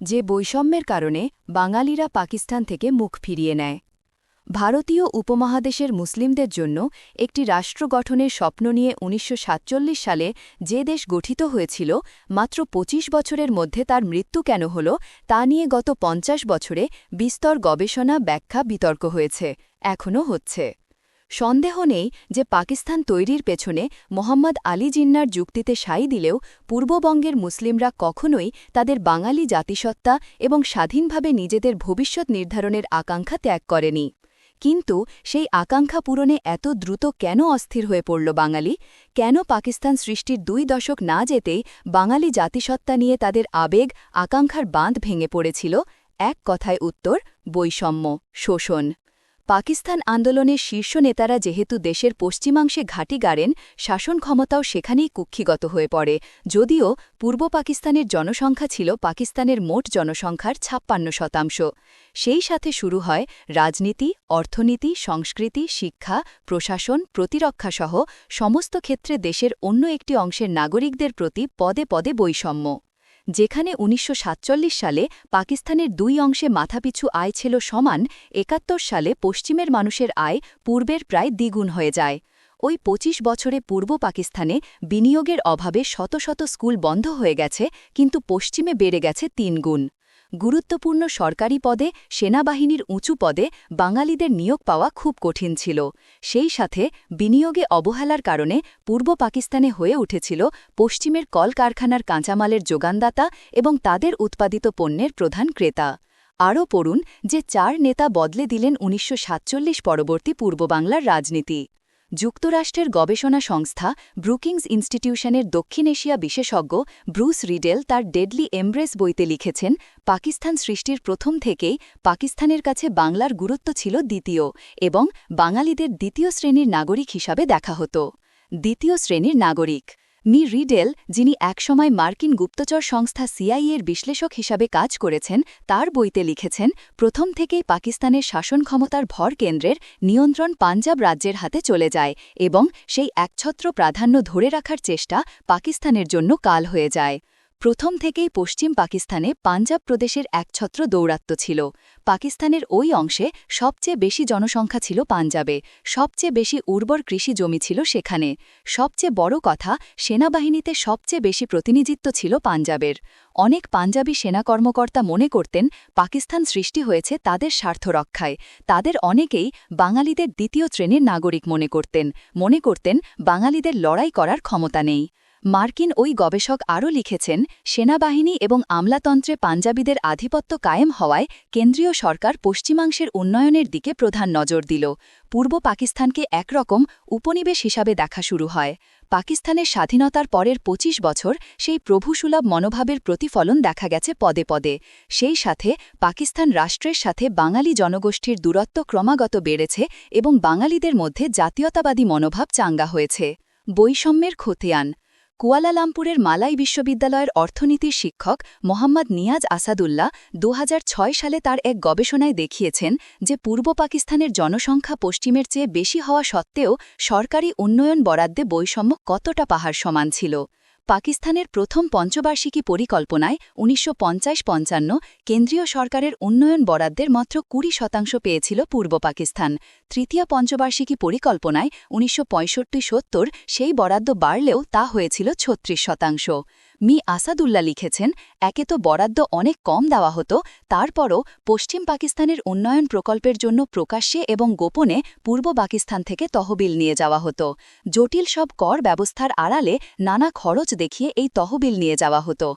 যে বৈষম্যের কারণে বাঙালিরা পাকিস্তান থেকে মুখ ফিরিয়ে নেয়। ভারতীয় উপমহাদেশের মুসলিমদের জন্য একটি রাষ্ট্র গঠনের স্বপ্ন নিয়ে উনিশশো সাতচল্লিশ সালে যে দেশ গঠিত হয়েছিল, মাত্র ২৫ বছরের মধ্যে তার মৃত্যু কেন হল, তা নিয়ে গত পঞ্চাশ বছরে বিস্তর গবেষণা ব্যাখ্যা বিতর্ক হয়েছে, এখনও হচ্ছে। সন্দেহ নেই যে পাকিস্তান তৈরির পেছনে মোহাম্মদ আলী জিন্নার যুক্তিতে সাই দিলেও পূর্ববঙ্গের মুসলিমরা কখনোই তাদের বাঙালি জাতিসত্তা এবং স্বাধীনভাবে নিজেদের ভবিষ্যৎ নির্ধারণের আকাঙ্ক্ষা ত্যাগ করেনি। কিন্তু সেই আকাঙ্ক্ষা পূরণে এত দ্রুত কেন অস্থির হয়ে পড়ল বাঙালি? কেন পাকিস্তান সৃষ্টির দুই দশক না যেতেই বাঙালি জাতিসত্তা নিয়ে তাদের আবেগ, আকাঙ্ক্ষার বাঁধ ভেঙে পড়েছিল? এক কথায় উত্তর, বৈষম্য, শোষণ। পাকিস্তান আন্দোলনের শীর্ষ নেতারা যেহেতু দেশের পশ্চিমাংশে ঘাঁটি গাড়েন শাসন ক্ষমতাও সেখানেই কুক্ষিগত হয়ে পড়ে। যদিও পূর্ব পাকিস্তানের জনসংখ্যা ছিল পাকিস্তানের মোট জনসংখ্যার ছাপ্পান্ন শতাংশ। সেই সাথে শুরু হয় রাজনীতি, অর্থনীতি, সংস্কৃতি, শিক্ষা, প্রশাসন, প্রতিরক্ষাসহ সমস্ত ক্ষেত্রে দেশের অন্য একটি অংশের নাগরিকদের প্রতি পদে পদে বৈষম্য। যেখানে উনিশশো সাতচল্লিশ সালে পাকিস্তানের দুই অংশে মাথাপিছু আয় ছিল সমান, একাত্তর সালে পশ্চিমের মানুষের আয় পূর্বের প্রায় দ্বিগুণ হয়ে যায়। ওই ২৫ বছরে পূর্ব পাকিস্তানে বিনিয়োগের অভাবে শত শত স্কুল বন্ধ হয়ে গেছে, কিন্তু পশ্চিমে বেড়ে গেছে তিন গুণ গুরুত্বপূর্ণ সরকারি পদে, সেনাবাহিনীর উঁচু পদে বাঙালিদের নিয়োগ পাওয়া খুব কঠিন ছিল। সেই সাথে বিনিয়োগে অবহেলার কারণে পূর্ব পাকিস্তানে হয়ে উঠেছিল পশ্চিমের কলকারখানার কাঁচামালের যোগানদাতা এবং তাদের উৎপাদিত পণ্যের প্রধান ক্রেতা। আরও পড়ুন যে চার নেতা বদলে দিলেন উনিশশো সাতচল্লিশ পরবর্তী পূর্ববাংলার রাজনীতি। যুক্তরাষ্ট্রের গবেষণা সংস্থা ব্রুকিংস ইনস্টিটিউশনের দক্ষিণ এশিয়া বিশেষজ্ঞ ব্রুস রিডেল তার ডেডলি এমব্রেস বইতে লিখেছেন, পাকিস্তান সৃষ্টির প্রথম থেকেই পাকিস্তানের কাছে বাংলার গুরুত্ব ছিল দ্বিতীয় এবং বাঙালিদের দ্বিতীয় শ্রেণির নাগরিক হিসাবে দেখা হতো। দ্বিতীয় শ্রেণির নাগরিক। মি রিডেল, যিনি একসময় মার্কিন গুপ্তচর সংস্থা সিআইএর বিশ্লেষক হিসাবে কাজ করেছেন, তার বইতে লিখেছেন, প্রথম থেকেই পাকিস্তানের শাসন ক্ষমতার ভর কেন্দ্রের নিয়ন্ত্রণ পাঞ্জাব রাজ্যের হাতে চলে যায় এবং সেই একছত্র প্রাধান্য ধরে রাখার চেষ্টা পাকিস্তানের জন্য কাল হয়ে যায়। প্রথম থেকেই পশ্চিম পাকিস্তানে পাঞ্জাব প্রদেশের একছত্র দৌরাত্ম ছিল। পাকিস্তানের ওই অংশে সবচেয়ে বেশি জনসংখ্যা ছিল পাঞ্জাবে। সবচেয়ে বেশি উর্বর কৃষি জমি ছিল সেখানে। সবচেয়ে বড় কথা, সেনাবাহিনীতে সবচেয়ে বেশি প্রতিনিধিত্ব ছিল পাঞ্জাবের। অনেক পাঞ্জাবি সেনা কর্মকর্তা মনে করতেন, পাকিস্তান সৃষ্টি হয়েছে তাদের স্বার্থ রক্ষায়। তাদের অনেকেই বাঙালিদের দ্বিতীয় শ্রেণির নাগরিক মনে করতেন। মনে করতেন, বাঙালিদের লড়াই করার ক্ষমতা নেই। মার্কিন ওই গবেষক আরও লিখেছেন, সেনাবাহিনী এবং আমলাতন্ত্রে পাঞ্জাবিদের আধিপত্য কায়েম হওয়ায় কেন্দ্রীয় সরকার পশ্চিমাংশের উন্নয়নের দিকে প্রধান নজর দিল। পূর্ব পাকিস্তানকে একরকম উপনিবেশ হিসাবে দেখা শুরু হয়। পাকিস্তানের স্বাধীনতার পরের ২৫ বছর সেই প্রভুসুলভ মনোভাবের প্রতিফলন দেখা গেছে পদে পদে। সেই সাথে পাকিস্তান রাষ্ট্রের সাথে বাঙালি জনগোষ্ঠীর দূরত্ব ক্রমাগত বেড়েছে এবং বাঙালিদের মধ্যে জাতীয়তাবাদী মনোভাব চাঙ্গা হয়েছে। বৈষম্যের খতিয়ান কুয়ালালামপুরের মালাই বিশ্ববিদ্যালয়ের অর্থনীতির শিক্ষক মোহাম্মদ নিয়াজ আসাদুল্লাহ দু হাজার ছয় সালে তার এক গবেষণায় দেখিয়েছেন যে পূর্ব পাকিস্তানের জনসংখ্যা পশ্চিমের চেয়ে বেশি হওয়া সত্ত্বেও সরকারি উন্নয়ন বরাদ্দে বৈষম্য কতটা পাহাড় সমান ছিল। পাকিস্তানের প্রথম পঞ্চবার্ষিকী পরিকল্পনায় উনিশশো পঞ্চান্ন কেন্দ্রীয় সরকারের উন্নয়ন বরাদ্দের মাত্র কুড়ি শতাংশ পেয়েছিল পূর্ব পাকিস্তান। তৃতীয় পঞ্চবার্ষিকী পরিকল্পনায় উনিশশো পঁয়ষট্টি সত্তর সেই বরাদ্দ বাড়লেও তা হয়েছিল ছত্রিশ শতাংশ। মি আসাদুল্লাহ লিখেছেন, একে তো বরাদ্দ অনেক কম দেওয়া হতো, তারপরও পশ্চিম পাকিস্তানের উন্নয়ন প্রকল্পের জন্য প্রকাশ্যে এবং গোপনে পূর্ব পাকিস্তান থেকে তহবিল নিয়ে যাওয়া হতো। জটিল সব কর ব্যবস্থার আড়ালে নানা খরচ দেখিয়ে এই তহবিল নিয়ে যাওয়া হতো।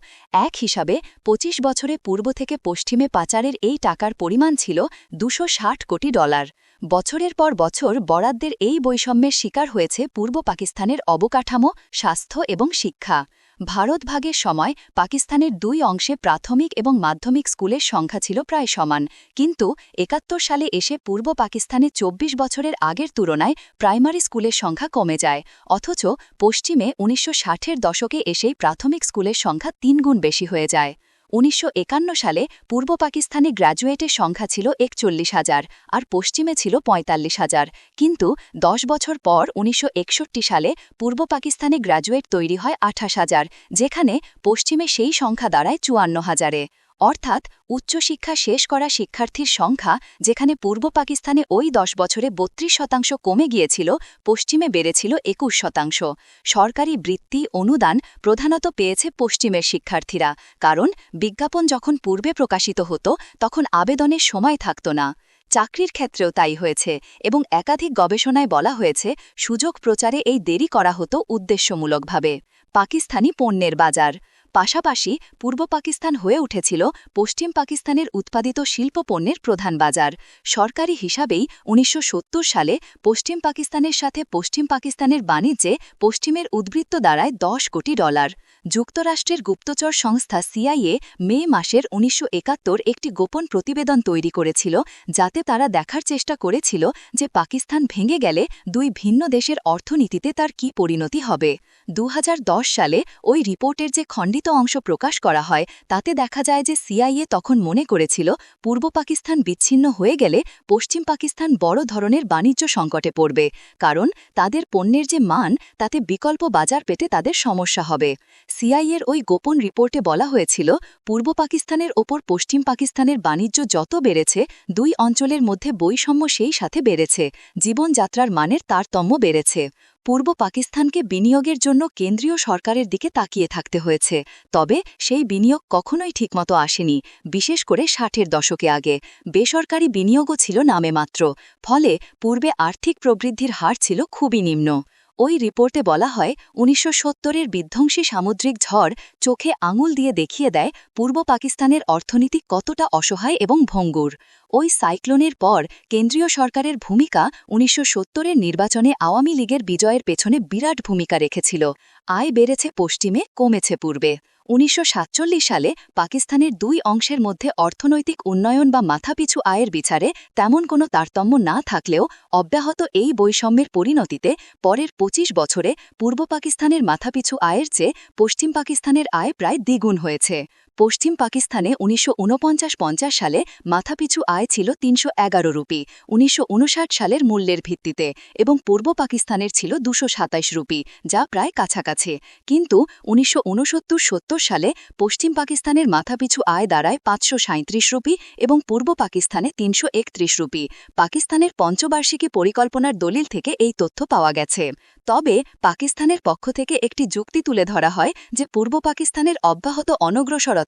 এক হিসাবে ২৫ বছরে পূর্ব থেকে পশ্চিমে পাচারের এই টাকার পরিমাণ ছিল দুশো কোটি ডলার। বছরের পর বছর বরাদ্দের এই বৈষম্যের শিকার হয়েছে পূর্ব পাকিস্তানের অবকাঠামো, স্বাস্থ্য এবং শিক্ষা। ভারত ভাগের সময় পাকিস্তানের দুই অংশে প্রাথমিক এবং মাধ্যমিক স্কুলের সংখ্যা ছিল প্রায় সমান। কিন্তু একাত্তর সালে এসে পূর্ব পাকিস্তানে ২৪ বছরের আগের তুলনায় প্রাইমারি স্কুলের সংখ্যা কমে যায়। অথচ পশ্চিমে উনিশশো ষাটের দশকে এসেই প্রাথমিক স্কুলের সংখ্যা তিনগুণ বেশি হয়ে যায়। উনিশশো একান্ন সালে পূর্ব পাকিস্তানে গ্র্যাজুয়েটের সংখ্যা ছিল একচল্লিশ হাজার আর পশ্চিমে ছিল পঁয়তাল্লিশ হাজার। কিন্তু দশ বছর পর উনিশশো একষট্টি সালে পূর্ব পাকিস্তানে গ্র্যাজুয়েট তৈরি হয় আঠাশ হাজার, যেখানে পশ্চিমে সেই সংখ্যা দাঁড়ায় চুয়ান্ন হাজারে। অর্থাৎ উচ্চশিক্ষা শেষ করা শিক্ষার্থীর সংখ্যা, যেখানে পূর্ব পাকিস্তানে ওই দশ বছরে বত্রিশ শতাংশ কমে গিয়েছিল, পশ্চিমে বেড়েছিল একুশ শতাংশ। সরকারি বৃত্তি, অনুদান প্রধানত পেয়েছে পশ্চিমের শিক্ষার্থীরা, কারণ বিজ্ঞাপন যখন পূর্বে প্রকাশিত হতো, তখন আবেদনের সময় থাকত না। চাকরির ক্ষেত্রেও তাই হয়েছে এবং একাধিক গবেষণায় বলা হয়েছে, সুযোগ প্রচারে এই দেরি করা হতো উদ্দেশ্যমূলকভাবে। পাকিস্তানি পণ্যের বাজার পাশাপাশি পূর্ব পাকিস্তান হয়ে উঠেছিল পশ্চিম পাকিস্তানের উৎপাদিত শিল্প পণ্যের প্রধান বাজার। সরকারি হিসাবেই উনিশশো সত্তর সালে পশ্চিম পাকিস্তানের সাথে পশ্চিম পাকিস্তানের বাণিজ্যে পশ্চিমের উদ্বৃত্ত দাঁড়ায় দশ কোটি ডলার। যুক্তরাষ্ট্রের গুপ্তচর সংস্থা সিআইএ মে মাসের উনিশশো একাত্তর একটি গোপন প্রতিবেদন তৈরি করেছিল, যাতে তারা দেখার চেষ্টা করেছিল যে পাকিস্তান ভেঙে গেলে দুই ভিন্ন দেশের অর্থনীতিতে তার কি পরিণতি হবে। দু হাজার দশ সালে ওই রিপোর্টের যে খণ্ডিত অংশ প্রকাশ করা হয়, তাতে দেখা যায় যে সিআইএ তখন মনে করেছিল, পূর্ব পাকিস্তান বিচ্ছিন্ন হয়ে গেলে পশ্চিম পাকিস্তান বড় ধরনের বাণিজ্য সংকটে পড়বে, কারণ তাদের পণ্যের যে মান, তাতে বিকল্প বাজার পেতে তাদের সমস্যা হবে। সিআইএর ওই গোপন রিপোর্টে বলা হয়েছিল, পূর্ব পাকিস্তানের ওপর পশ্চিম পাকিস্তানের বাণিজ্য যত বেড়েছে, দুই অঞ্চলের মধ্যে বৈষম্য সেই সাথে বেড়েছে, জীবনযাত্রার মানের তারতম্য বেড়েছে। পূর্ব পাকিস্তানকে বিনিয়োগের জন্য কেন্দ্রীয় সরকারের দিকে তাকিয়ে থাকতে হয়েছে। তবে সেই বিনিয়োগ কখনোই ঠিকমতো আসেনি, বিশেষ করে ষাটের দশকে আগে। বেসরকারি বিনিয়োগও ছিল নামে মাত্র, ফলে পূর্বে আর্থিক প্রবৃদ্ধির হার ছিল খুবই নিম্ন। ওই রিপোর্টে বলা হয়, উনিশশো সত্তরের বিধ্বংসী সামুদ্রিক ঝড় চোখে আঙুল দিয়ে দেখিয়ে দেয় পূর্ব পাকিস্তানের অর্থনীতি কতটা অসহায় এবং ভঙ্গুর। ওই সাইক্লোনের পর কেন্দ্রীয় সরকারের ভূমিকা উনিশশো সত্তরের নির্বাচনে আওয়ামী লীগের বিজয়ের পেছনে বিরাট ভূমিকা রেখেছিল। আয় বেড়েছে, পশ্চিমে কমেছে, পূর্বে। উনিশশো সাতচল্লিশ সালে পাকিস্তানের দুই অংশের মধ্যে অর্থনৈতিক উন্নয়ন বা মাথাপিছু আয়ের বিচারে তেমন কোনো তারতম্য না থাকলেও অব্যাহত এই বৈষম্যের পরিণতিতে পরের ২৫ বছরে পূর্ব পাকিস্তানের মাথাপিছু আয়ের চেয়ে পশ্চিম পাকিস্তানের আয় প্রায় দ্বিগুণ হয়েছে। পশ্চিম পাকিস্তানে উনিশশো সালে মাথাপিছু আয় ছিল তিনশো এগারো রুপি, উনিশশো উনষাট সালের মূল্যের ভিত্তিতে এবং পূর্ব পাকিস্তানের ছিল দুশো সাতাইশ রুপি, যা প্রায় কাছাকাছি। কিন্তু উনিশশো সত্তর সালে পশ্চিম পাকিস্তানের মাথাপিছু আয় দাঁড়ায় পাঁচশো সাঁইত্রিশ রুপি এবং পূর্ব পাকিস্তানে তিনশো একত্রিশ রুপি। পাকিস্তানের পঞ্চবার্ষিকী পরিকল্পনার দলিল থেকে এই তথ্য পাওয়া গেছে। তবে পাকিস্তানের পক্ষ থেকে একটি যুক্তি তুলে ধরা হয় যে পূর্ব পাকিস্তানের অব্যাহত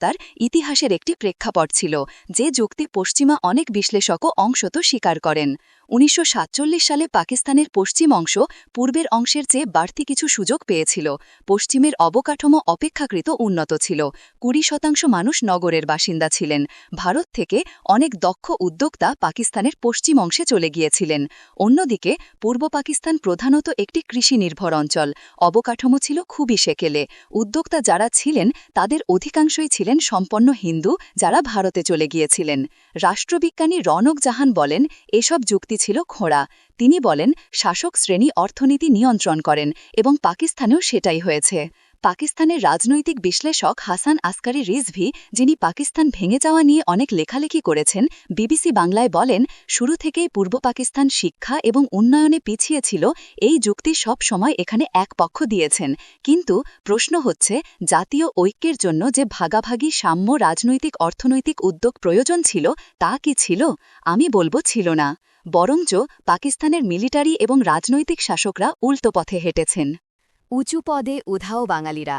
অনগ্রসরতার ইতিহাসের একটি প্রেক্ষাপট ছিল যে যুক্তি পশ্চিমা অনেক বিশ্লেষকও অংশত স্বীকার করেন। উনিশশো সাতচল্লিশ সালে পাকিস্তানের পশ্চিম অংশ পূর্বের অংশের চেয়ে বাড়তি কিছু সুযোগ পেয়েছিল। পশ্চিমের অবকাঠামো অপেক্ষাকৃত উন্নত ছিল। কুড়ি শতাংশ মানুষ নগরের বাসিন্দা ছিলেন। ভারত থেকে অনেক দক্ষ উদ্যোক্তা পাকিস্তানের পশ্চিম অংশে চলে গিয়েছিলেন। অন্যদিকে, পূর্ব পাকিস্তান প্রধানত একটি কৃষি নির্ভর অঞ্চল। অবকাঠামো ছিল খুবই সেকেলে। উদ্যোক্তা যারা ছিলেন, তাদের অধিকাংশই ছিলেন সম্পন্ন হিন্দু যারা ভারতে চলে গিয়েছিলেন। রাষ্ট্রবিজ্ঞানী রনক জাহান বলেন, এসব যুক্তি ছিল খোঁড়া তিনি বলেন, শাসক শ্রেণি অর্থনীতি নিয়ন্ত্রণ করেন এবং পাকিস্তানেও সেটাই হয়েছে। পাকিস্তানের রাজনৈতিক বিশ্লেষক হাসান আসকারি রিজভি, যিনি পাকিস্তান ভেঙে যাওয়া নিয়ে অনেক লেখালেখি করেছেন, বিবিসি বাংলায় বলেন, শুরু থেকেই পূর্ব পাকিস্তান শিক্ষা এবং উন্নয়নে পিছিয়ে ছিল, এই যুক্তি সব সময় এখানে এক পক্ষ দিয়েছেন। কিন্তু প্রশ্ন হচ্ছে, জাতীয় ঐক্যের জন্য যে ভাগাভাগি, সাম্য রাজনৈতিক অর্থনৈতিক উদ্যোগ প্রয়োজন ছিল, তা কি ছিল? আমি বলব, ছিল না। বরঞ্চ পাকিস্তানের মিলিটারি এবং রাজনৈতিক শাসকরা উল্টো পথে হেঁটেছেন। উঁচু পদে উধাও বাঙালিরা।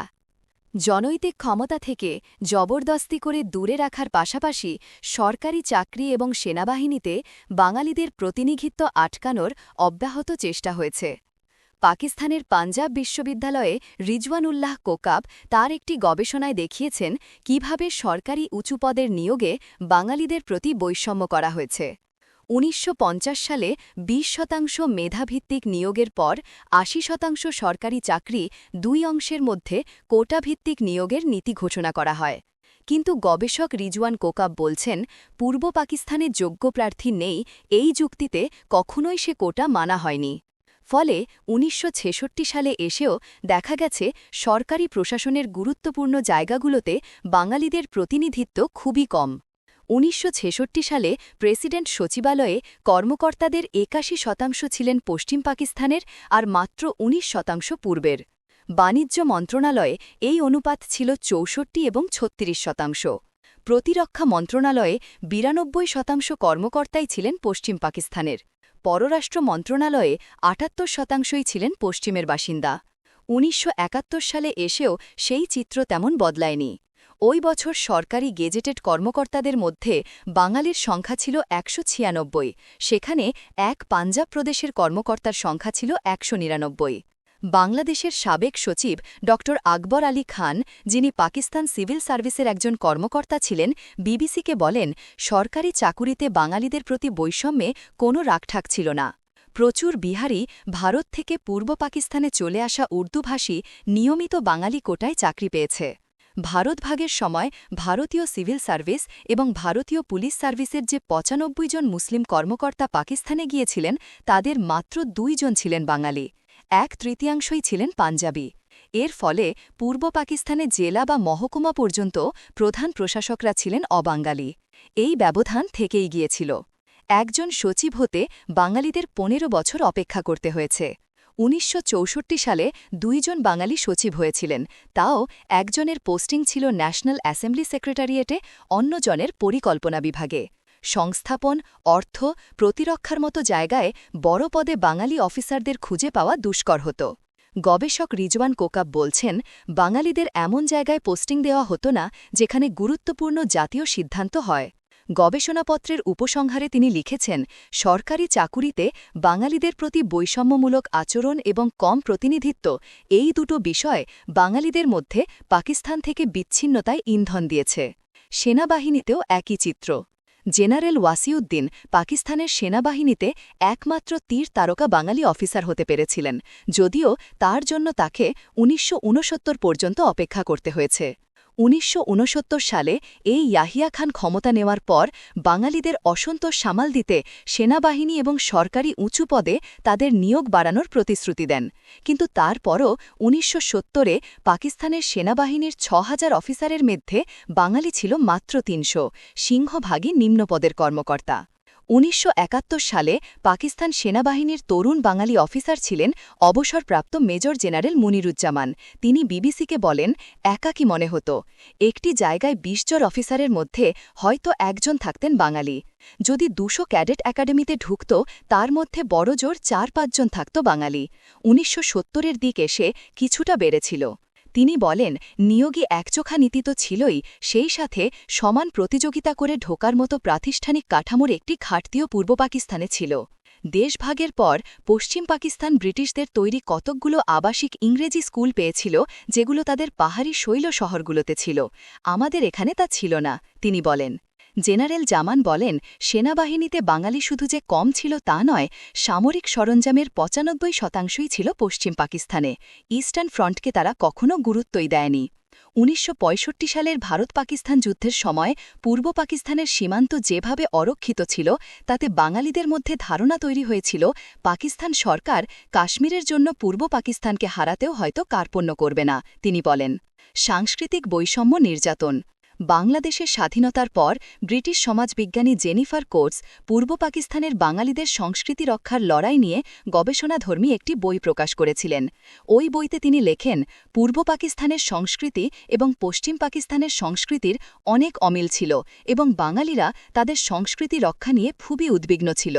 জনৈতিক ক্ষমতা থেকে জবরদস্তি করে দূরে রাখার পাশাপাশি সরকারি চাকরি এবং সেনাবাহিনীতে বাঙালিদের প্রতিনিধিত্ব আটকানোর অব্যাহত চেষ্টা হয়েছে। পাকিস্তানের পাঞ্জাব বিশ্ববিদ্যালয়ে রিজওয়ান উল্লাহ কোকাব তার একটি গবেষণায় দেখিয়েছেন কীভাবে সরকারি উঁচু পদের নিয়োগে বাঙালিদের প্রতি বৈষম্য করা হয়েছে। উনিশশো পঞ্চাশ সালে ২০ শতাংশ মেধাভিত্তিক নিয়োগের পর আশি শতাংশ সরকারি চাকরি দুই অংশের মধ্যে কোটাভিত্তিক নিয়োগের নীতি ঘোষণা করা হয়। কিন্তু গবেষক রিজওয়ান কোকাব বলছেন, পূর্ব পাকিস্তানে যোগ্য প্রার্থী নেই, এই যুক্তিতে কখনোই সে কোটা মানা হয়নি। ফলে উনিশশো ছেষট্টি সালে এসেও দেখা গেছে, সরকারি প্রশাসনের গুরুত্বপূর্ণ জায়গাগুলোতে বাঙালিদের প্রতিনিধিত্ব খুবই কম। উনিশশো ছেষট্টি সালে প্রেসিডেন্ট সচিবালয়ে কর্মকর্তাদের একাশি শতাংশ ছিলেন পশ্চিম পাকিস্তানের আর মাত্র ১৯ শতাংশ পূর্বের। বাণিজ্য মন্ত্রণালয়ে এই অনুপাত ছিল চৌষট্টি এবং ছত্রিশ শতাংশ। প্রতিরক্ষা মন্ত্রণালয়ে বিরানব্বই শতাংশ কর্মকর্তাই ছিলেন পশ্চিম পাকিস্তানের। পররাষ্ট্র মন্ত্রণালয়ে আটাত্তর শতাংশই ছিলেন পশ্চিমের বাসিন্দা। উনিশশো একাত্তর সালে এসেও সেই চিত্র তেমন বদলায়নি। ওই বছর সরকারি গেজেটেড কর্মকর্তাদের মধ্যে বাঙালির সংখ্যা ছিল একশো ছিয়ানব্বই। সেখানে এক পাঞ্জাব প্রদেশের কর্মকর্তার সংখ্যা ছিল একশো নিরানব্বই। বাংলাদেশের সাবেক সচিব ড. আকবর আলী খান, যিনি পাকিস্তান সিভিল সার্ভিসের একজন কর্মকর্তা ছিলেন, বিবিসিকে বলেন, সরকারি চাকুরিতে বাঙালিদের প্রতি বৈষম্যে কোনো রাগঠাক ছিল না। প্রচুর বিহারি ভারত থেকে পূর্ব পাকিস্তানে চলে আসা উর্দুভাষী নিয়মিত বাঙালি কোটায় চাকরি পেয়েছে। ভারতভাগের সময় ভারতীয় সিভিল সার্ভিস এবং ভারতীয় পুলিশ সার্ভিসের যে পঁচানব্বই জন মুসলিম কর্মকর্তা পাকিস্তানে গিয়েছিলেন, তাদের মাত্র দুইজন ছিলেন বাঙালি। এক তৃতীয়াংশই ছিলেন পাঞ্জাবি। এর ফলে পূর্ব পাকিস্তানে জেলা বা মহকুমা পর্যন্ত প্রধান প্রশাসকরা ছিলেন অবাঙ্গালি এই ব্যবধান থেকেই গিয়েছিল। একজন সচিব হতে বাঙালিদের পনেরো বছর অপেক্ষা করতে হয়েছে। উনিশশো চৌষট্টি সালে দুইজন বাঙালি সচিব হয়েছিলেন। তাও একজনের পোস্টিং ছিল ন্যাশনাল অ্যাসেম্বলি সেক্রেটারিয়েটে, অন্যজনের পরিকল্পনা বিভাগে। সংস্থাপন, অর্থ, প্রতিরক্ষার মতো জায়গায় বড় পদে বাঙালি অফিসারদের খুঁজে পাওয়া দুষ্কর হতো। গবেষক রিজওয়ান কোকাব বলছেন, বাঙালিদের এমন জায়গায় পোস্টিং দেওয়া হতো না, যেখানে গুরুত্বপূর্ণ জাতীয় সিদ্ধান্ত হয়। গবেষণাপত্রের উপসংহারে তিনি লিখেছেন, সরকারি চাকুরিতে বাঙালিদের প্রতি বৈষম্যমূলক আচরণ এবং কম প্রতিনিধিত্ব, এই দুটো বিষয় বাঙালিদের মধ্যে পাকিস্তান থেকে বিচ্ছিন্নতায় ইন্ধন দিয়েছে। সেনাবাহিনীতেও একই চিত্র। জেনারেল ওয়াসিউদ্দিন পাকিস্তানের সেনাবাহিনীতে একমাত্র তীর তারকা বাঙালি অফিসার হতে পেরেছিলেন, যদিও তার জন্য তাকে উনিশশো উনসত্তর পর্যন্ত অপেক্ষা করতে হয়েছে। উনিশশো ঊনসত্তর সালে এই ইয়াহিয়া খান ক্ষমতা নেওয়ার পর বাঙালিদের অসন্তোষ সামাল দিতে সেনাবাহিনী এবং সরকারি উঁচু পদে তাদের নিয়োগ বাড়ানোর প্রতিশ্রুতি দেন। কিন্তু তারপরও উনিশশো সত্তরে পাকিস্তানের সেনাবাহিনীর ছ হাজার অফিসারের মধ্যে বাঙালি ছিল মাত্র তিনশো, সিংহভাগই নিম্নপদের কর্মকর্তা। উনিশশো একাত্তর সালে পাকিস্তান সেনাবাহিনীর তরুণ বাঙালি অফিসার ছিলেন অবসরপ্রাপ্ত মেজর জেনারেল মুনিরুজ্জামান। তিনি বিবিসিকে বলেন, একাকি মনে হতো। একটি জায়গায় বিশ জন অফিসারের মধ্যে হয়তো একজন থাকতেন বাঙালি। যদি দুশো ক্যাডেট একাডেমিতে ঢুকত, তার মধ্যে বড়জোর চার পাঁচজন থাকত বাঙালি। উনিশশো সত্তরের দিক এসে কিছুটা বেড়েছিল। তিনি বলেন, নিয়োগী একচোখা নীতি তো ছিলই, সেই সাথে সমান প্রতিযোগিতা করে ঢোকার মতো প্রাতিষ্ঠানিক কাঠামোর একটি ঘাটতিও পূর্ব পাকিস্তানে ছিল। দেশভাগের পর পশ্চিম পাকিস্তান ব্রিটিশদের তৈরি কতকগুলো আবাসিক ইংরেজি স্কুল পেয়েছিল, যেগুলো তাদের পাহাড়ি শৈল শহরগুলোতে ছিল। আমাদের এখানে তা ছিল না, তিনি বলেন। জেনারেল জামান বলেন, সেনাবাহিনীতে বাঙালি শুধু যে কম ছিল তা নয়, সামরিক সরঞ্জামের পঁচানব্বই শতাংশই ছিল পশ্চিম পাকিস্তানে। ইস্টার্ন ফ্রন্টকে তারা কখনও গুরুত্বই দেয়নি। উনিশশো পঁয়ষট্টি সালের ভারত পাকিস্তান যুদ্ধের সময় পূর্ব পাকিস্তানের সীমান্ত যেভাবে অরক্ষিত ছিল, তাতে বাঙালিদের মধ্যে ধারণা তৈরি হয়েছিল, পাকিস্তান সরকার কাশ্মীরের জন্য পূর্ব পাকিস্তানকে হারাতেও হয়তো কার্পণ্য করবে না, তিনি বলেন। সাংস্কৃতিক বৈষম্য নির্যাতন বাংলাদেশের স্বাধীনতার পর ব্রিটিশ সমাজবিজ্ঞানী জেনিফার কোর্টস পূর্ব পাকিস্তানের বাঙালিদের সংস্কৃতি রক্ষার লড়াই নিয়ে গবেষণাধর্মী একটি বই প্রকাশ করেছিলেন। ওই বইতে তিনি লেখেন, পূর্ব পাকিস্তানের সংস্কৃতি এবং পশ্চিম পাকিস্তানের সংস্কৃতির অনেক অমিল ছিল এবং বাঙালিরা তাদের সংস্কৃতি রক্ষা নিয়ে খুবই উদ্বিগ্ন ছিল।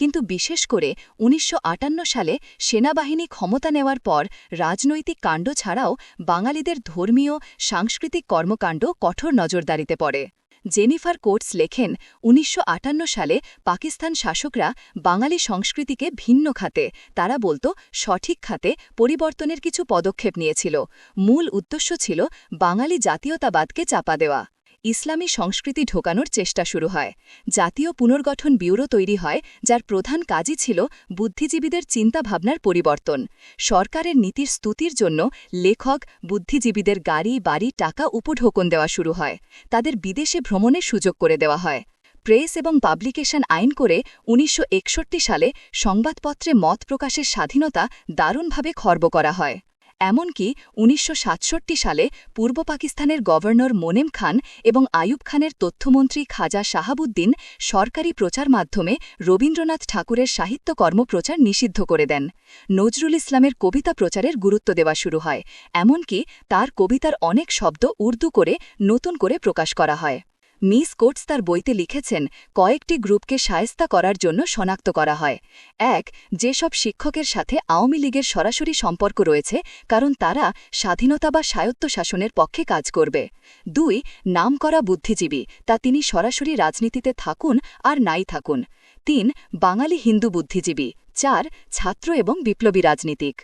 কিন্তু বিশেষ করে উনিশশো আটান্ন সালে সেনাবাহিনী ক্ষমতা নেওয়ার পর রাজনৈতিক কাণ্ড ছাড়াও বাঙালিদের ধর্মীয়, সাংস্কৃতিক কর্মকাণ্ড কঠোর নজরদারিতে পড়ে। জেনিফার কোটস লেখেন, উনিশশো আটান্ন সালে পাকিস্তান শাসকরা বাঙালি সংস্কৃতিকে ভিন্ন খাতে, তারা বলতো সঠিক খাতে পরিবর্তনের কিছু পদক্ষেপ নিয়েছিল। মূল উদ্দেশ্য ছিল বাঙালি জাতীয়তাবাদকে চাপা দেওয়া। ইসলামী সংস্কৃতি ঢোকানোর চেষ্টা শুরু হয়। জাতীয় পুনর্গঠন ব্যুরো তৈরি হয়, যার প্রধান কাজই ছিল বুদ্ধিজীবীদের চিন্তাভাবনার পরিবর্তন। সরকারের নীতির স্তুতির জন্য লেখক, বুদ্ধিজীবীদের গাড়ি, বাড়ি, টাকা উপঢোকন দেওয়া শুরু হয়। তাদের বিদেশে ভ্রমণের সুযোগ করে দেওয়া হয়। প্রেস এবং পাবলিকেশন আইন করে উনিশশো একষট্টি সালে সংবাদপত্রে মত প্রকাশের স্বাধীনতা দারুণভাবে খর্ব করা হয়। এমনকি উনিশশো সাতষট্টি সালে পূর্ব পাকিস্তানের গভর্নর মোনেম খান এবং আয়ুব খানের তথ্যমন্ত্রী খাজা শাহাবুদ্দিন সরকারি প্রচার মাধ্যমে রবীন্দ্রনাথ ঠাকুরের সাহিত্যকর্ম প্রচার নিষিদ্ধ করে দেন। নজরুল ইসলামের কবিতা প্রচারের গুরুত্ব দেওয়া শুরু হয়। এমনকি তার কবিতার অনেক শব্দ উর্দু করে, নতুন করে প্রকাশ করা হয়। মিস কোটস তার বইতে লিখেছেন, কয়েকটি গ্রুপকে সায়স্তা করার জন্য শনাক্ত করা হয়। এক, যেসব শিক্ষকের সাথে আওয়ামী লীগের সরাসরি সম্পর্ক রয়েছে, কারণ তারা স্বাধীনতা বা স্বায়ত্তশাসনের পক্ষে কাজ করবে। দুই, নামকরা বুদ্ধিজীবী, তা তিনি সরাসরি রাজনীতিতে থাকুন আর নাই থাকুন। তিন, বাঙালি হিন্দু বুদ্ধিজীবী। চার, ছাত্র এবং বিপ্লবী রাজনীতিক।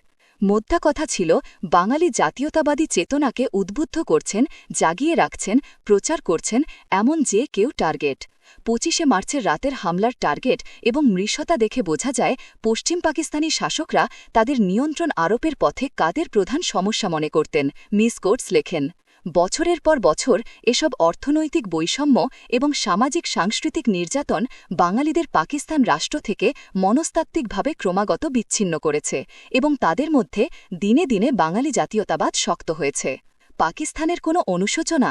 মোদ্দা কথা ছিল, বাঙালি জাতীয়তাবাদী চেতনাকে উদ্বুদ্ধ করছেন, জাগিয়ে রাখছেন, প্রচার করছেন এমন যে কেউ টার্গেট। পঁচিশে মার্চের রাতের হামলার টার্গেট এবং মৃষতা দেখে বোঝা যায়, পশ্চিম পাকিস্তানি শাসকরা তাদের নিয়ন্ত্রণ আরোপের পথে কাদের প্রধান সমস্যা মনে করতেন, মিস কোর্টস লেখেন। বছরের পর বছর এসব অর্থনৈতিক বৈষম্য এবং সামাজিক সাংস্কৃতিক নির্যাতন বাঙালিদের পাকিস্তান রাষ্ট্র থেকে মনস্তাত্ত্বিকভাবে ক্রমাগত বিচ্ছিন্ন করেছে এবং তাদের মধ্যে দিনে দিনে বাঙালি জাতীয়তাবাদ শক্ত হয়েছে। পাকিস্তানের কোনো অনুশোচনা,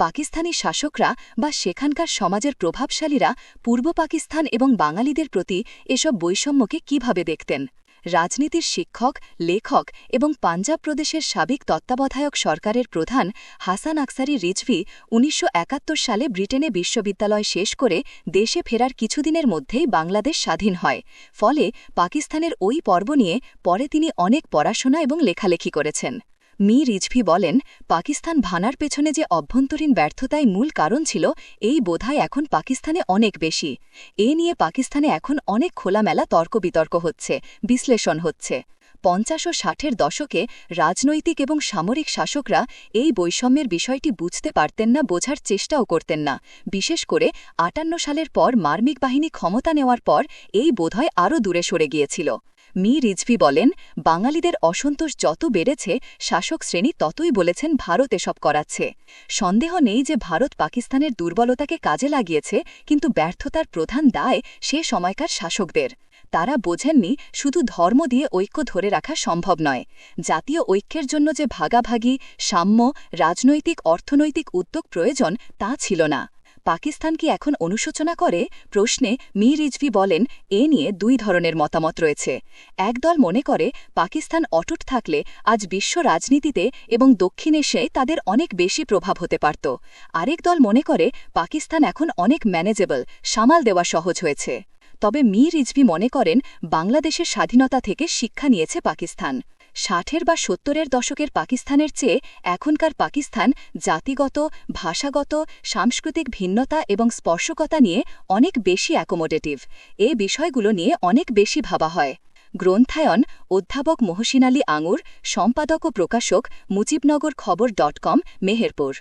পাকিস্তানি শাসকরা বা সেখানকার সমাজের প্রভাবশালীরা পূর্ব পাকিস্তান এবং বাঙালিদের প্রতি এসব বৈষম্যকে কীভাবে দেখতেন? রাজনীতির শিক্ষক, লেখক এবং পাঞ্জাব প্রদেশের সাবেক তত্ত্বাবধায়ক সরকারের প্রধান হাসান আকসারি রিজভি উনিশশো একাত্তর সালে ব্রিটেনে বিশ্ববিদ্যালয় শেষ করে দেশে ফেরার কিছুদিনের মধ্যেই বাংলাদেশ স্বাধীন হয়। ফলে পাকিস্তানের ওই পর্ব নিয়ে পরে তিনি অনেক পড়াশোনা এবং লেখালেখি করেছেন। মি রিজভি বলেন, পাকিস্তান ভানার পেছনে যে অভ্যন্তরীণ ব্যর্থতাই মূল কারণ ছিল, এই বোধায় এখন পাকিস্তানে অনেক বেশি। এ নিয়ে পাকিস্তানে এখন অনেক খোলামেলা তর্ক বিতর্ক হচ্ছে, বিশ্লেষণ হচ্ছে। পঞ্চাশ ও ষাটের দশকে রাজনৈতিক এবং সামরিক শাসকরা এই বৈষম্যের বিষয়টি বুঝতে পারতেন না, বোঝার চেষ্টাও করতেন না। বিশেষ করে আটান্ন সালের পর মার্মিক বাহিনী ক্ষমতা নেওয়ার পর এই বোধহয় আরও দূরে সরে গিয়েছিল। মি রিজভি বলেন, বাঙালিদের অসন্তোষ যত বেড়েছে, শাসক শ্রেণি ততই বলেছেন ভারত এসব করাচ্ছে। সন্দেহ নেই যে ভারত পাকিস্তানের দুর্বলতাকে কাজে লাগিয়েছে, কিন্তু ব্যর্থতার প্রধান দায় সে সময়কার শাসকদের। তারা বোঝেননি, শুধু ধর্ম দিয়ে ঐক্য ধরে রাখা সম্ভব নয়। জাতীয় ঐক্যের জন্য যে ভাগাভাগি, সাম্য, রাজনৈতিক, অর্থনৈতিক উদ্যোগ প্রয়োজন, তা ছিল না। পাকিস্তান কি এখন অনুশোচনা করে? প্রশ্নে মি রিজভি বলেন, এ নিয়ে দুই ধরনের মতামত রয়েছে। একদল মনে করে, পাকিস্তান অটুট থাকলে আজ বিশ্ব রাজনীতিতে এবং দক্ষিণ এশিয়ায় তাদের অনেক বেশি প্রভাব হতে পারত। আরেক দল মনে করে, পাকিস্তান এখন অনেক ম্যানেজেবল সামাল দেওয়া সহজ হয়েছে। তবে মি রিজভি মনে করেন, বাংলাদেশের স্বাধীনতা থেকে শিক্ষা নিয়েছে পাকিস্তান। ষাটের বা সত্তরের দশকের পাকিস্তানের চেয়ে এখনকার পাকিস্তান জাতিগত, ভাষাগত, সাংস্কৃতিক ভিন্নতা এবং স্পর্শকতা নিয়ে অনেক বেশি অ্যাকোমোডেটিভ এ বিষয়গুলো নিয়ে অনেক বেশি ভাবা হয়। গ্রন্থায়ন অধ্যাপক মহসিন আলী আঙুর, সম্পাদক ও প্রকাশক মুজিবনগর খবর ডট কম, মেহেরপুর।